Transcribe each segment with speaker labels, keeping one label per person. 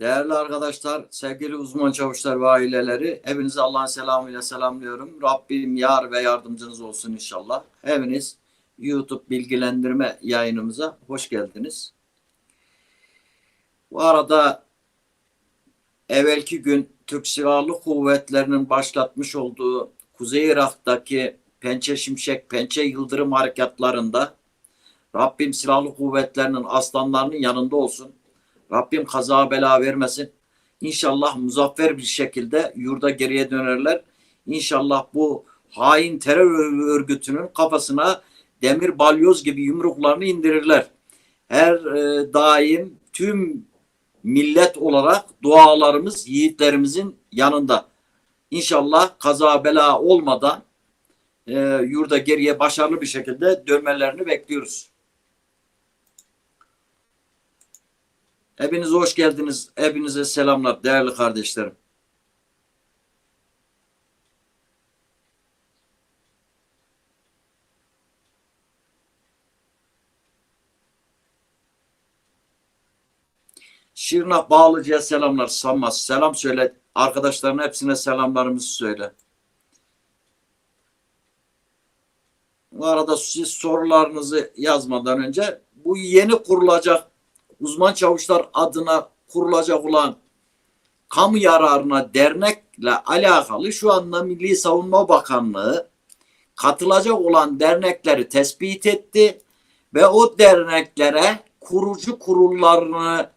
Speaker 1: Değerli arkadaşlar, sevgili uzman çavuşlar ve aileleri, hepinizi Allah'ın selamıyla selamlıyorum. Rabbim yar ve yardımcınız olsun inşallah. Hepiniz YouTube bilgilendirme yayınımıza hoş geldiniz. Bu arada evvelki gün Türk Silahlı Kuvvetleri'nin başlatmış olduğu Kuzey Irak'taki Pençe Şimşek, Pençe Yıldırım harekatlarında Rabbim Silahlı Kuvvetleri'nin aslanlarının yanında olsun. Rabbim kaza bela vermesin. İnşallah muzaffer bir şekilde yurda geriye dönerler. İnşallah bu hain terör örgütünün kafasına demir balyoz gibi yumruklarını indirirler. Her e, daim tüm millet olarak dualarımız yiğitlerimizin yanında. İnşallah kaza bela olmadan e, yurda geriye başarılı bir şekilde dönmelerini bekliyoruz. Hepiniz hoş geldiniz. Hepinize selamlar değerli kardeşlerim. Şırnak Bağlıcı'ya selamlar. Sanmaz. Selam söyle. Arkadaşların hepsine selamlarımızı söyle. Bu arada siz sorularınızı yazmadan önce bu yeni kurulacak uzman çavuşlar adına kurulacak olan kamu yararına dernekle alakalı şu anda Milli Savunma Bakanlığı katılacak olan dernekleri tespit etti ve o derneklere kurucu kurullarını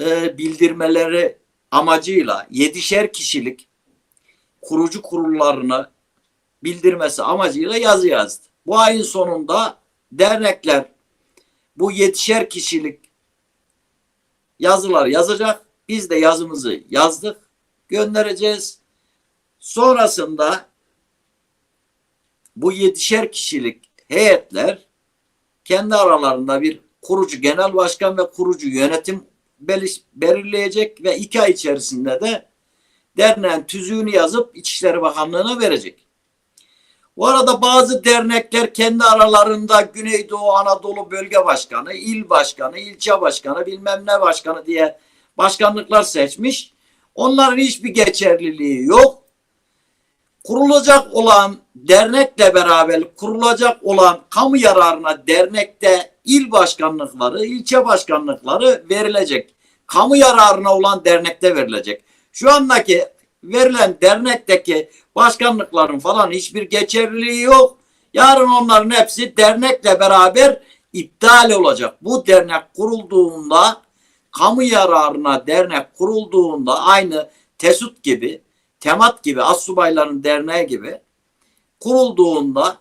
Speaker 1: e, bildirmeleri amacıyla yedişer kişilik kurucu kurullarını bildirmesi amacıyla yazı yazdı. Bu ayın sonunda dernekler bu yetişer kişilik yazılar yazacak. Biz de yazımızı yazdık. Göndereceğiz. Sonrasında bu yetişer kişilik heyetler kendi aralarında bir kurucu genel başkan ve kurucu yönetim belirleyecek ve iki ay içerisinde de derneğin tüzüğünü yazıp İçişleri Bakanlığı'na verecek. Bu arada bazı dernekler kendi aralarında Güneydoğu Anadolu Bölge Başkanı, il başkanı, ilçe başkanı, bilmem ne başkanı diye başkanlıklar seçmiş. Onların hiçbir geçerliliği yok. Kurulacak olan dernekle beraber kurulacak olan kamu yararına dernekte il başkanlıkları, ilçe başkanlıkları verilecek. Kamu yararına olan dernekte verilecek. Şu andaki verilen dernekteki başkanlıkların falan hiçbir geçerliliği yok. Yarın onların hepsi dernekle beraber iptal olacak. Bu dernek kurulduğunda kamu yararına dernek kurulduğunda aynı TESUT gibi, TEMAT gibi, Assubayların Derneği gibi kurulduğunda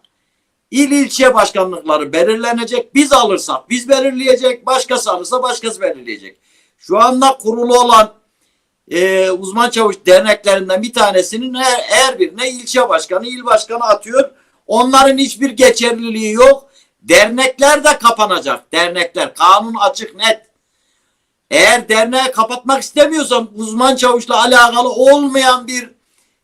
Speaker 1: il ilçe başkanlıkları belirlenecek. Biz alırsak biz belirleyecek, başkası alırsa başkası belirleyecek. Şu anda kurulu olan e, uzman çavuş derneklerinden bir tanesinin her, her birine ilçe başkanı, il başkanı atıyor. Onların hiçbir geçerliliği yok. Dernekler de kapanacak. Dernekler. Kanun açık net. Eğer derneği kapatmak istemiyorsan uzman çavuşla alakalı olmayan bir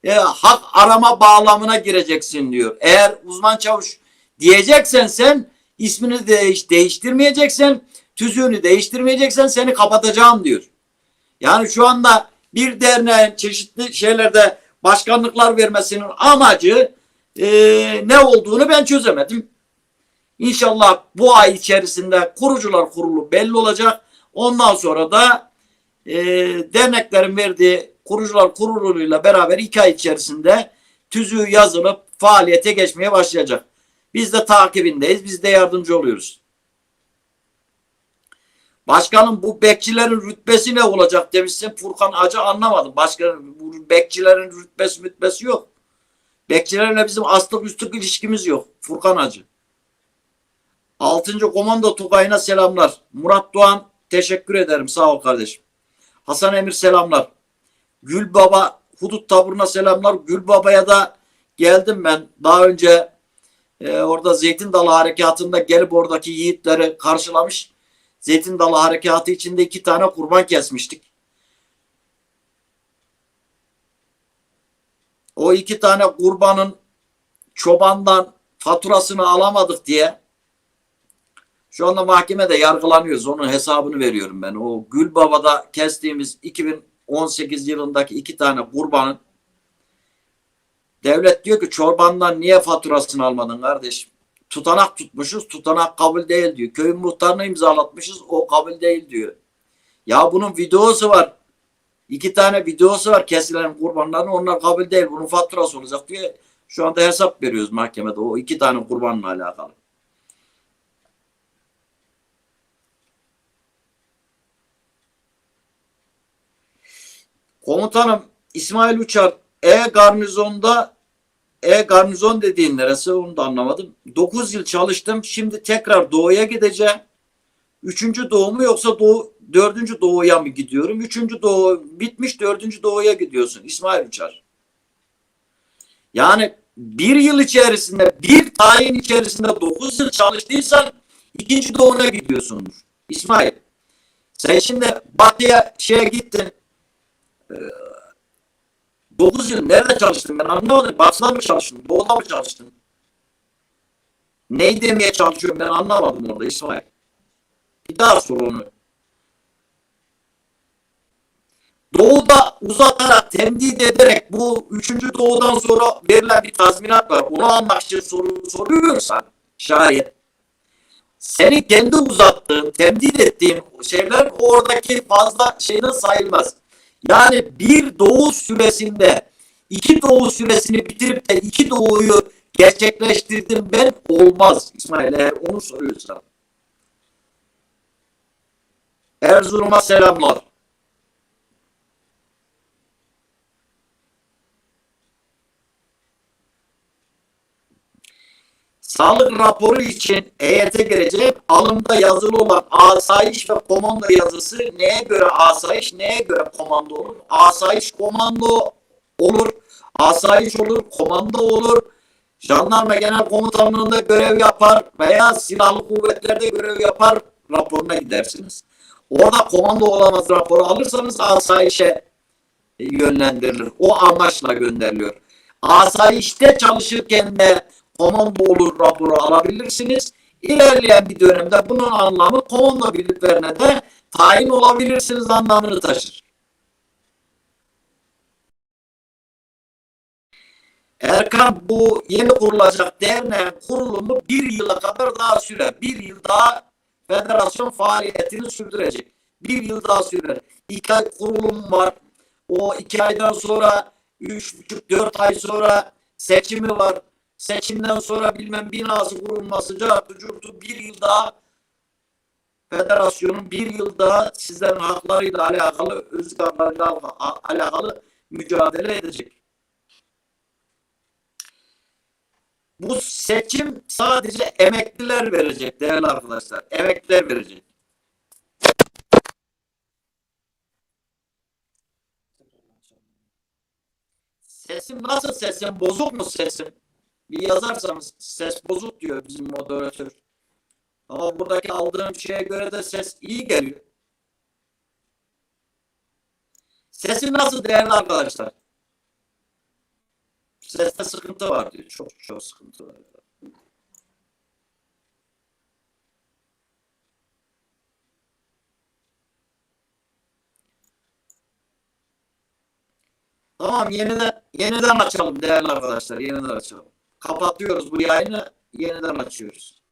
Speaker 1: e, hak arama bağlamına gireceksin diyor. Eğer uzman çavuş diyeceksen sen ismini değiş, değiştirmeyeceksen, tüzüğünü değiştirmeyeceksen seni kapatacağım diyor. Yani şu anda bir derneğin çeşitli şeylerde başkanlıklar vermesinin amacı e, ne olduğunu ben çözemedim. İnşallah bu ay içerisinde kurucular kurulu belli olacak. Ondan sonra da e, derneklerin verdiği kurucular kuruluyla beraber iki ay içerisinde tüzüğü yazılıp faaliyete geçmeye başlayacak. Biz de takibindeyiz. Biz de yardımcı oluyoruz. Başkanım bu bekçilerin rütbesi ne olacak demişsin Furkan Hacı anlamadım. Başka bu bekçilerin rütbesi rütbesi yok. Bekçilerle bizim aslık üstlük ilişkimiz yok. Furkan Hacı. Altıncı komando Tugay'ına selamlar. Murat Doğan teşekkür ederim. Sağ ol kardeşim. Hasan Emir selamlar. Gül Baba Hudut taburuna selamlar. Gül Baba'ya da geldim ben. Daha önce e, orada Zeytin Dalı Harekatı'nda gelip oradaki yiğitleri karşılamış. Zeytin Dalı Harekatı içinde iki tane kurban kesmiştik. O iki tane kurbanın çobandan faturasını alamadık diye Şu anda mahkemede yargılanıyoruz. Onun hesabını veriyorum ben. O Gülbaba'da kestiğimiz 2018 yılındaki iki tane kurbanın devlet diyor ki çorbandan niye faturasını almadın kardeşim? Tutanak tutmuşuz. Tutanak kabul değil diyor. Köyün muhtarını imzalatmışız. O kabul değil diyor. Ya bunun videosu var. İki tane videosu var kesilen kurbanların. Onlar kabul değil. Bunun faturası olacak diye şu anda hesap veriyoruz mahkemede. O iki tane kurbanla alakalı. Komutanım İsmail Uçar E garnizonda E garnizon dediğin neresi onu da anlamadım. 9 yıl çalıştım. Şimdi tekrar doğuya gideceğim. Üçüncü doğu mu yoksa doğu, dördüncü doğuya mı gidiyorum? Üçüncü doğu bitmiş dördüncü doğuya gidiyorsun İsmail Uçar. Yani bir yıl içerisinde bir tayin içerisinde dokuz yıl çalıştıysan ikinci doğuna gidiyorsundur. İsmail. Sen şimdi batıya şeye gittin. 9 yıl nerede çalıştın ben anlamadım. Batı'da mı çalıştın? Doğu'da mı çalıştın? Neyi demeye çalışıyorum ben anlamadım orada İsmail. Bir daha sor onu. Doğuda uzatarak, temdid ederek bu üçüncü doğudan sonra verilen bir tazminat var. Onu almak için soru soruyorsan şayet seni kendi uzattığın, temdid ettiğin şeyler oradaki fazla şeyden sayılmaz. Yani bir doğu süresinde iki doğu süresini bitirip de iki doğuyu gerçekleştirdim ben olmaz İsmail eğer onu soruyorsan. Erzurum'a selamlar. Sağlık raporu için EYT gelecek alımda yazılı olan asayiş ve komando yazısı neye göre asayiş neye göre komando olur? Asayiş komando olur, asayiş olur, komando olur. Jandarma Genel Komutanlığı'nda görev yapar veya silahlı kuvvetlerde görev yapar raporuna gidersiniz. Orada komando olamaz raporu alırsanız asayişe yönlendirilir. O amaçla gönderiliyor. Asayişte çalışırken de komando olur raporu alabilirsiniz. İlerleyen bir dönemde bunun anlamı komando birliklerine de tayin olabilirsiniz anlamını taşır. Erkan bu yeni kurulacak derneğin kurulumu bir yıla kadar daha sürer. Bir yıl daha federasyon faaliyetini sürdürecek. Bir yıl daha sürer. İki ay kurulum var. O iki aydan sonra üç buçuk dört ay sonra seçimi var. Seçimden sonra bilmem binası kurulması cartı curtu bir yıl daha federasyonun bir yıl daha sizlerin haklarıyla alakalı, özgür haklarıyla alakalı mücadele edecek. Bu seçim sadece emekliler verecek değerli arkadaşlar. Emekliler verecek. Sesim nasıl sesim? Bozuk mu sesim? Bir yazarsanız ses bozuk diyor bizim moderatör. Ama buradaki aldığım şeye göre de ses iyi geliyor. Sesim nasıl değerli arkadaşlar? Seste sıkıntı var diyor. Çok çok sıkıntı var. Tamam yeniden yeniden açalım değerli arkadaşlar. Yeniden açalım. Kapatıyoruz bu yayını. Yeniden açıyoruz.